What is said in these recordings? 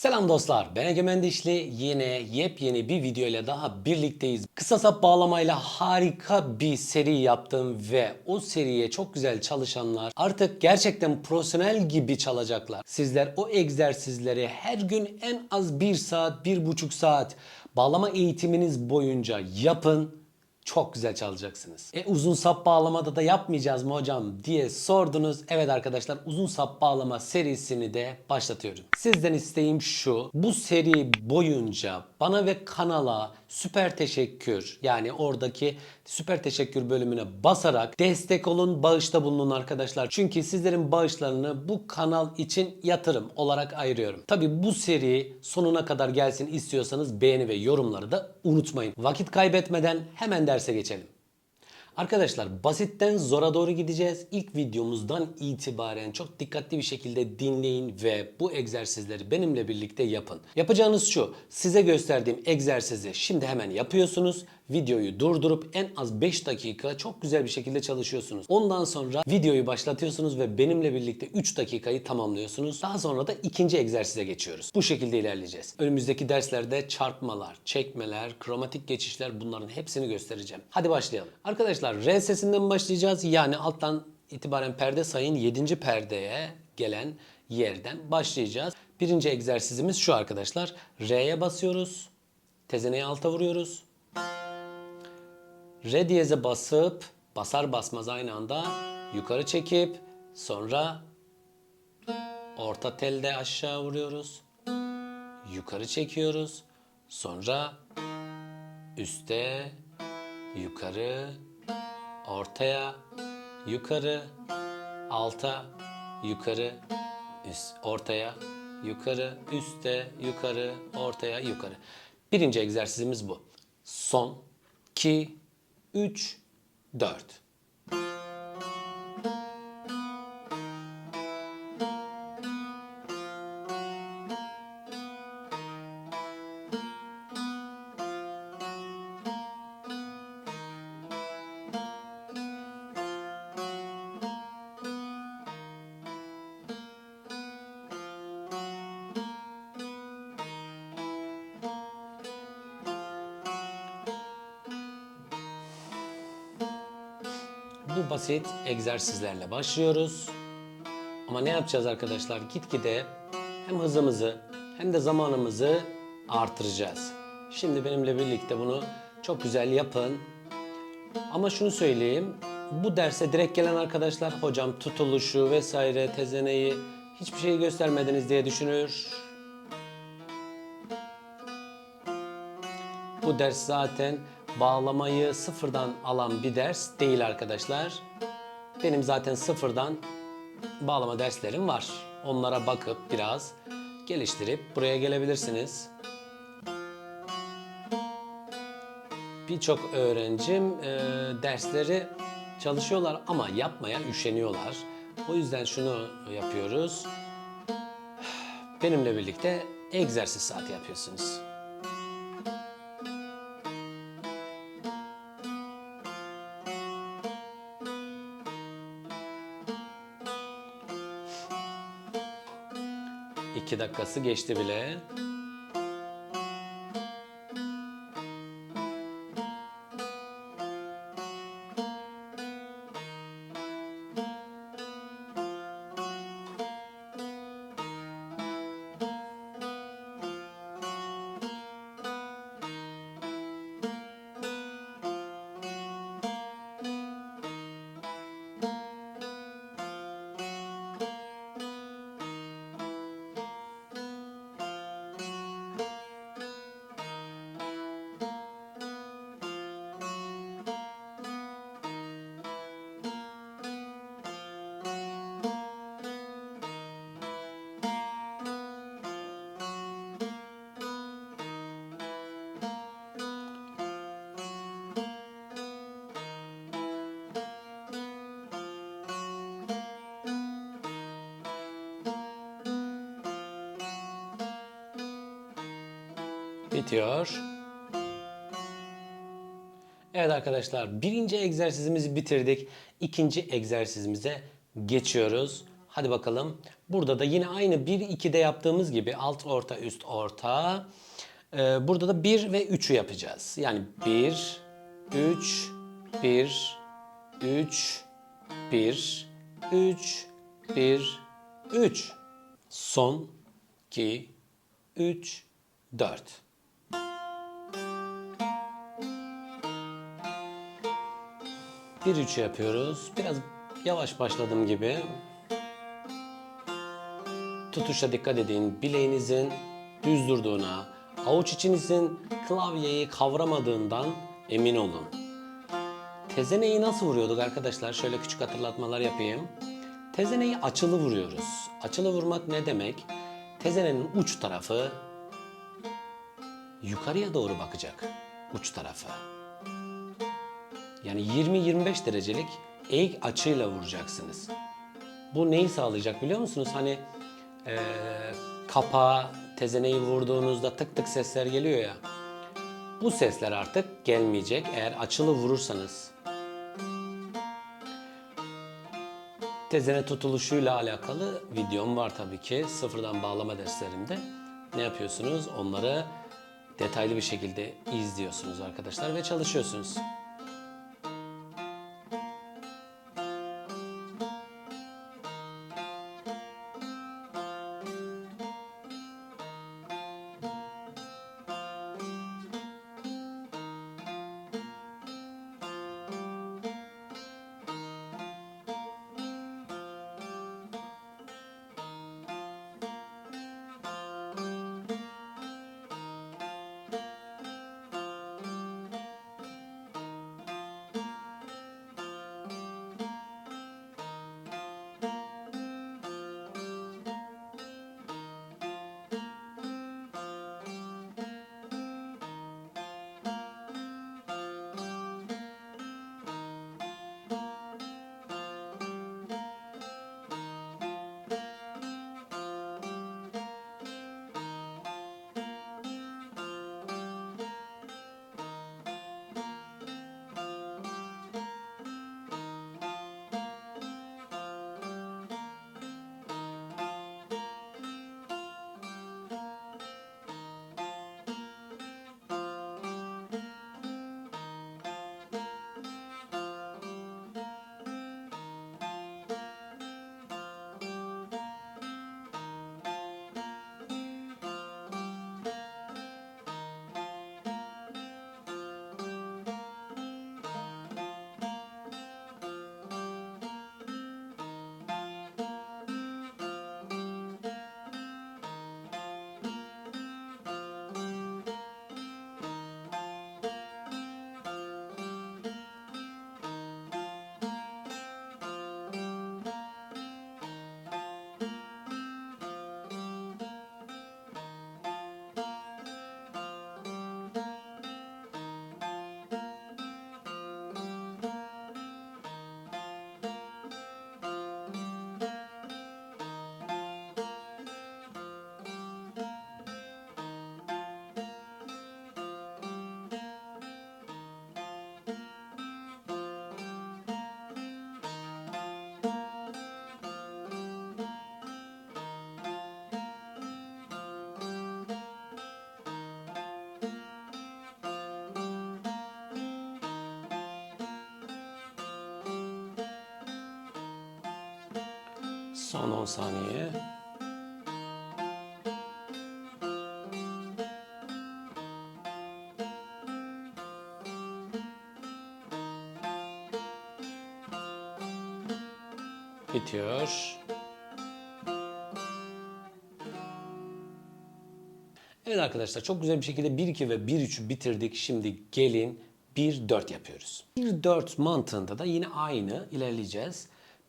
Selam dostlar, ben Egemen Dişli. Yine yepyeni bir video ile daha birlikteyiz. Kısa sap bağlamayla harika bir seri yaptım ve o seriye çok güzel çalışanlar artık gerçekten profesyonel gibi çalacaklar. Sizler o egzersizleri her gün en az 1 saat, 1,5 saat bağlama eğitiminiz boyunca yapın çok güzel çalacaksınız. E uzun sap bağlamada da yapmayacağız mı hocam diye sordunuz. Evet arkadaşlar uzun sap bağlama serisini de başlatıyorum. Sizden isteğim şu. Bu seri boyunca bana ve kanala süper teşekkür yani oradaki süper teşekkür bölümüne basarak destek olun, bağışta bulunun arkadaşlar. Çünkü sizlerin bağışlarını bu kanal için yatırım olarak ayırıyorum. Tabi bu seri sonuna kadar gelsin istiyorsanız beğeni ve yorumları da unutmayın. Vakit kaybetmeden hemen derse geçelim. Arkadaşlar basitten zora doğru gideceğiz. İlk videomuzdan itibaren çok dikkatli bir şekilde dinleyin ve bu egzersizleri benimle birlikte yapın. Yapacağınız şu. Size gösterdiğim egzersizi şimdi hemen yapıyorsunuz. Videoyu durdurup en az 5 dakika çok güzel bir şekilde çalışıyorsunuz. Ondan sonra videoyu başlatıyorsunuz ve benimle birlikte 3 dakikayı tamamlıyorsunuz. Daha sonra da ikinci egzersize geçiyoruz. Bu şekilde ilerleyeceğiz. Önümüzdeki derslerde çarpmalar, çekmeler, kromatik geçişler bunların hepsini göstereceğim. Hadi başlayalım. Arkadaşlar R sesinden başlayacağız. Yani alttan itibaren perde sayın 7. perdeye gelen yerden başlayacağız. Birinci egzersizimiz şu arkadaşlar. R'ye basıyoruz. Tezeneyi alta vuruyoruz. Re diyeze basıp basar basmaz aynı anda yukarı çekip sonra orta telde aşağı vuruyoruz. Yukarı çekiyoruz. Sonra üste yukarı ortaya yukarı alta yukarı üst ortaya yukarı üste yukarı ortaya yukarı. Birinci egzersizimiz bu. Son 2 3 4 basit egzersizlerle başlıyoruz. Ama ne yapacağız arkadaşlar? Gitgide hem hızımızı hem de zamanımızı artıracağız. Şimdi benimle birlikte bunu çok güzel yapın. Ama şunu söyleyeyim. Bu derse direkt gelen arkadaşlar hocam tutuluşu vesaire tezeneyi hiçbir şey göstermediniz diye düşünür. Bu ders zaten bağlamayı sıfırdan alan bir ders değil arkadaşlar. Benim zaten sıfırdan bağlama derslerim var. Onlara bakıp biraz geliştirip buraya gelebilirsiniz. Birçok öğrencim e, dersleri çalışıyorlar ama yapmaya üşeniyorlar. O yüzden şunu yapıyoruz. Benimle birlikte egzersiz saati yapıyorsunuz. İki dakikası geçti bile. Bitiyor. Evet arkadaşlar birinci egzersizimizi bitirdik. İkinci egzersizimize geçiyoruz. Hadi bakalım. Burada da yine aynı 1-2'de yaptığımız gibi alt orta üst orta. Ee, burada da 1 ve 3'ü yapacağız. Yani 1, 3, 1, 3, 1, 3, 1, 3. Son 2, 3, 4. Bir üç yapıyoruz. Biraz yavaş başladım gibi. Tutuşa dikkat edin. Bileğinizin düz durduğuna, avuç içinizin klavyeyi kavramadığından emin olun. Tezeneyi nasıl vuruyorduk arkadaşlar? Şöyle küçük hatırlatmalar yapayım. Tezeneyi açılı vuruyoruz. Açılı vurmak ne demek? Tezenenin uç tarafı yukarıya doğru bakacak. Uç tarafı. Yani 20-25 derecelik eğik açıyla vuracaksınız. Bu neyi sağlayacak biliyor musunuz? Hani eee kapağa, tezeneyi vurduğunuzda tık tık sesler geliyor ya. Bu sesler artık gelmeyecek eğer açılı vurursanız. Tezene tutuluşuyla alakalı videom var tabii ki. Sıfırdan bağlama derslerimde. Ne yapıyorsunuz? Onları detaylı bir şekilde izliyorsunuz arkadaşlar ve çalışıyorsunuz. Son 10 saniye. Bitiyor. Evet arkadaşlar çok güzel bir şekilde 1-2 ve 1-3'ü bitirdik. Şimdi gelin 1-4 yapıyoruz. 1-4 mantığında da yine aynı ilerleyeceğiz.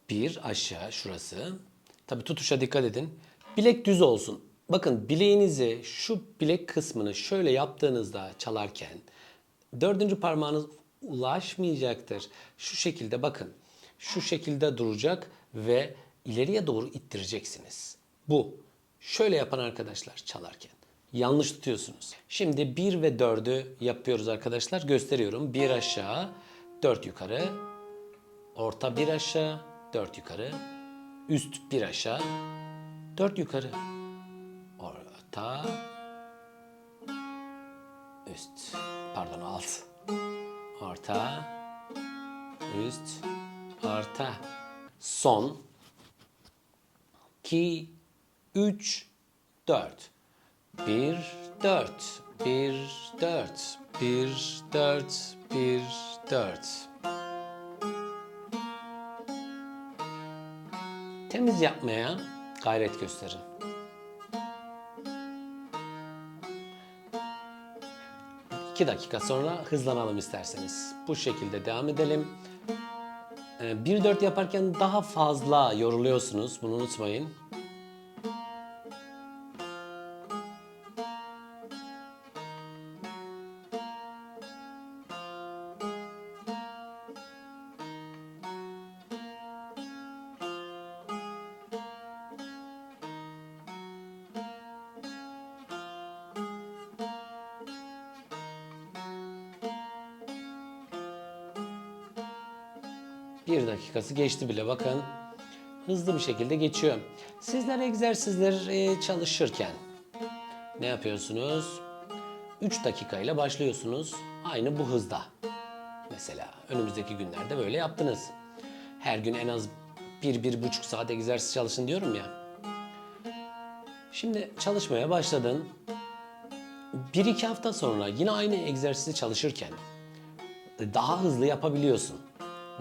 1 aşağı şurası. Tabi tutuşa dikkat edin. Bilek düz olsun. Bakın bileğinizi şu bilek kısmını şöyle yaptığınızda çalarken dördüncü parmağınız ulaşmayacaktır. Şu şekilde bakın. Şu şekilde duracak ve ileriye doğru ittireceksiniz. Bu. Şöyle yapan arkadaşlar çalarken. Yanlış tutuyorsunuz. Şimdi 1 ve 4'ü yapıyoruz arkadaşlar. Gösteriyorum. 1 aşağı, 4 yukarı. Orta 1 aşağı, 4 yukarı. Üst 1 aşağı, Dört yukarı. Orta. Üst. Pardon alt. Orta. Üst. Orta. Son. 2, 3, 4. 1, 4. 1, 4. 1, 4. 1, 4. Temiz yapmaya gayret gösterin. İki dakika sonra hızlanalım isterseniz. Bu şekilde devam edelim. 1-4 yaparken daha fazla yoruluyorsunuz. Bunu unutmayın. Bir dakikası geçti bile bakın. Hızlı bir şekilde geçiyor. Sizler egzersizler e, çalışırken ne yapıyorsunuz? 3 dakikayla başlıyorsunuz. Aynı bu hızda. Mesela önümüzdeki günlerde böyle yaptınız. Her gün en az 1-1,5 saat egzersiz çalışın diyorum ya. Şimdi çalışmaya başladın. 1-2 hafta sonra yine aynı egzersizi çalışırken daha hızlı yapabiliyorsun.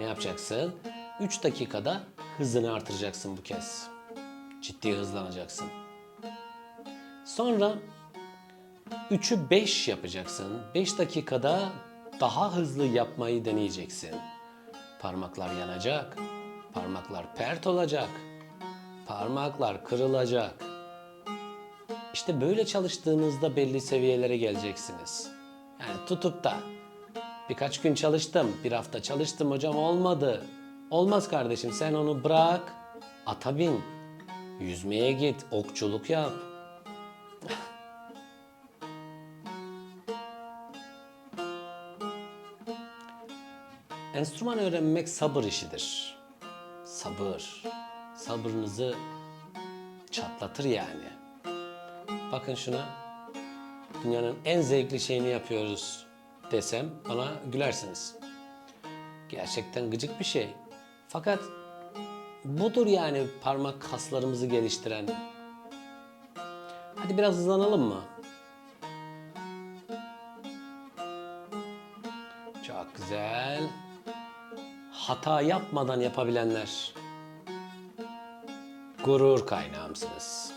Ne yapacaksın? 3 dakikada hızını artıracaksın bu kez. Ciddi hızlanacaksın. Sonra 3'ü 5 yapacaksın. 5 dakikada daha hızlı yapmayı deneyeceksin. Parmaklar yanacak. Parmaklar pert olacak. Parmaklar kırılacak. İşte böyle çalıştığınızda belli seviyelere geleceksiniz. Yani tutup da birkaç gün çalıştım, bir hafta çalıştım hocam olmadı. Olmaz kardeşim sen onu bırak, ata bin, yüzmeye git, okçuluk yap. Enstrüman öğrenmek sabır işidir. Sabır. Sabrınızı çatlatır yani. Bakın şuna. Dünyanın en zevkli şeyini yapıyoruz desem bana gülersiniz. Gerçekten gıcık bir şey. Fakat budur yani parmak kaslarımızı geliştiren. Hadi biraz hızlanalım mı? Çok güzel. Hata yapmadan yapabilenler. Gurur kaynağımsınız.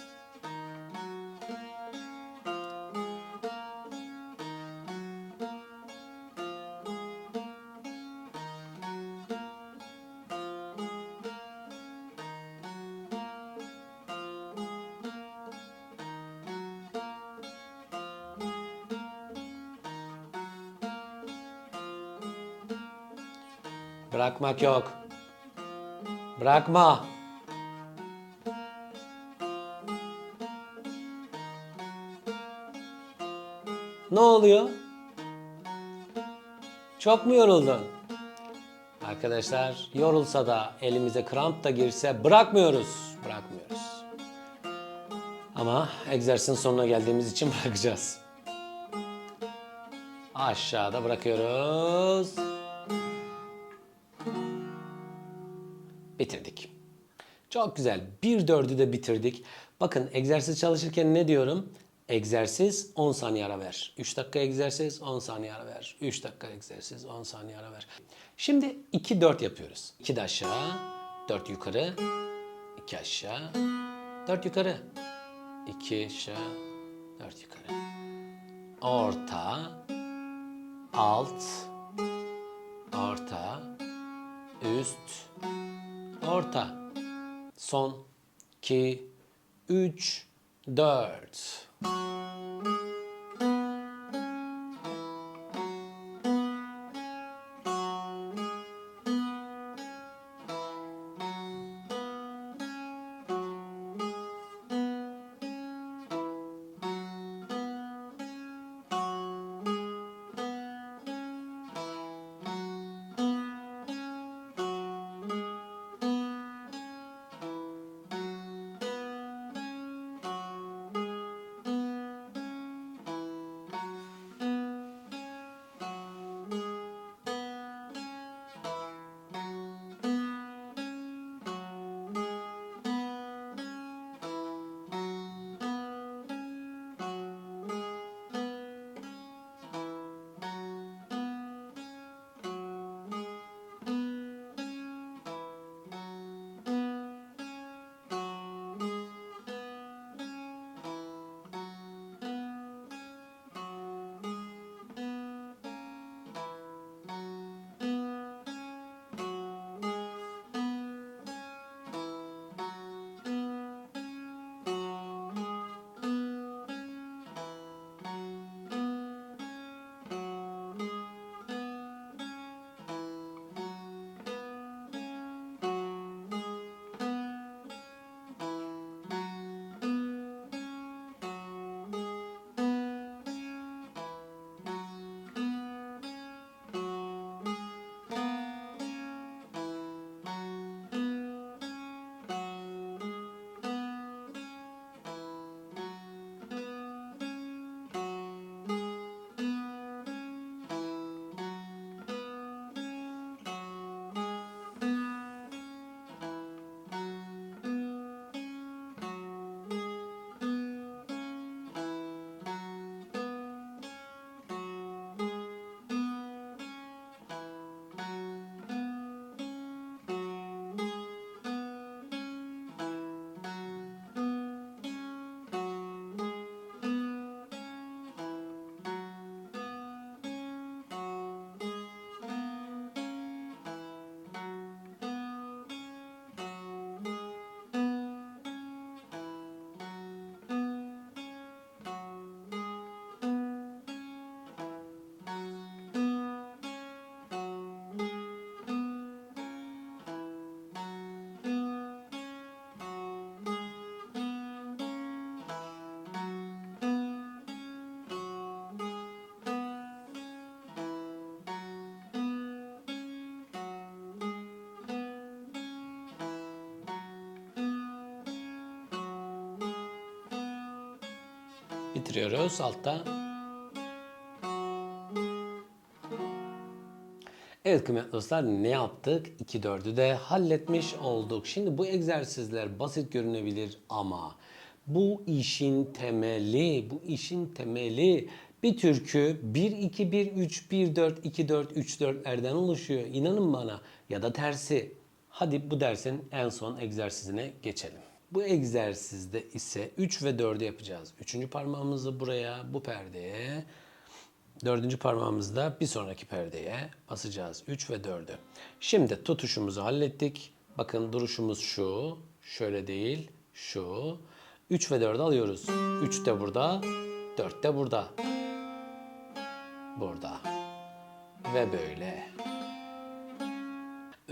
Bırakmak yok. Bırakma. Ne oluyor? Çok mu yoruldun? Arkadaşlar yorulsa da elimize kramp da girse bırakmıyoruz. Bırakmıyoruz. Ama egzersizin sonuna geldiğimiz için bırakacağız. Aşağıda bırakıyoruz. Bitirdik. Çok güzel. Bir dördü de bitirdik. Bakın egzersiz çalışırken ne diyorum? Egzersiz 10 saniye ara ver. 3 dakika egzersiz 10 saniye ara ver. 3 dakika egzersiz 10 saniye ara ver. Şimdi 2-4 yapıyoruz. 2 de aşağı, 4 yukarı, 2 aşağı, 4 yukarı, 2 aşağı, 4 yukarı. Orta, alt, orta, üst, orta. Son. 2 3 4 Bitiriyoruz altta. Evet kıymetli dostlar ne yaptık? 2-4'ü de halletmiş olduk. Şimdi bu egzersizler basit görünebilir ama bu işin temeli, bu işin temeli bir türkü 1-2-1-3-1-4-2-4-3-4'lerden oluşuyor. İnanın bana ya da tersi. Hadi bu dersin en son egzersizine geçelim. Bu egzersizde ise 3 ve 4'ü yapacağız. Üçüncü parmağımızı buraya, bu perdeye, Dördüncü parmağımızda bir sonraki perdeye basacağız. 3 ve 4'ü. Şimdi tutuşumuzu hallettik. Bakın duruşumuz şu. Şöyle değil. Şu. 3 ve 4'ü alıyoruz. 3 de burada. 4 de burada. Burada. Ve böyle.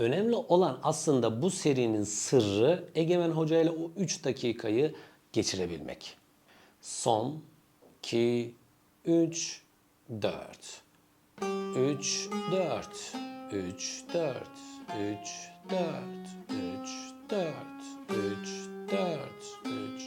Önemli olan aslında bu serinin sırrı Egemen Hoca ile o 3 dakikayı geçirebilmek. Son, 2, 3, 4. 3, 4. 3, 4. 3, 4. 3, 4. 3, 4. 3.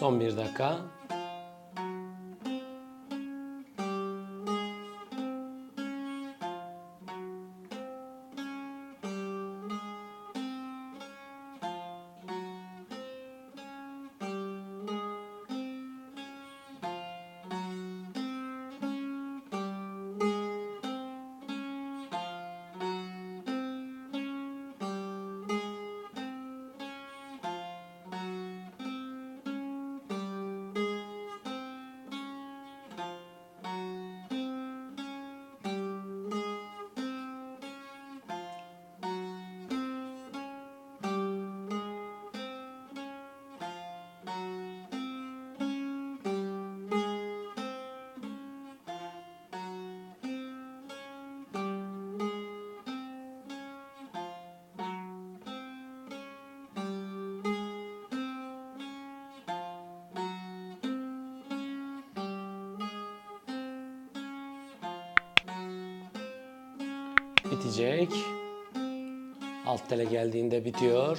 Son bir dakika. Bitecek. Alt tele geldiğinde bitiyor.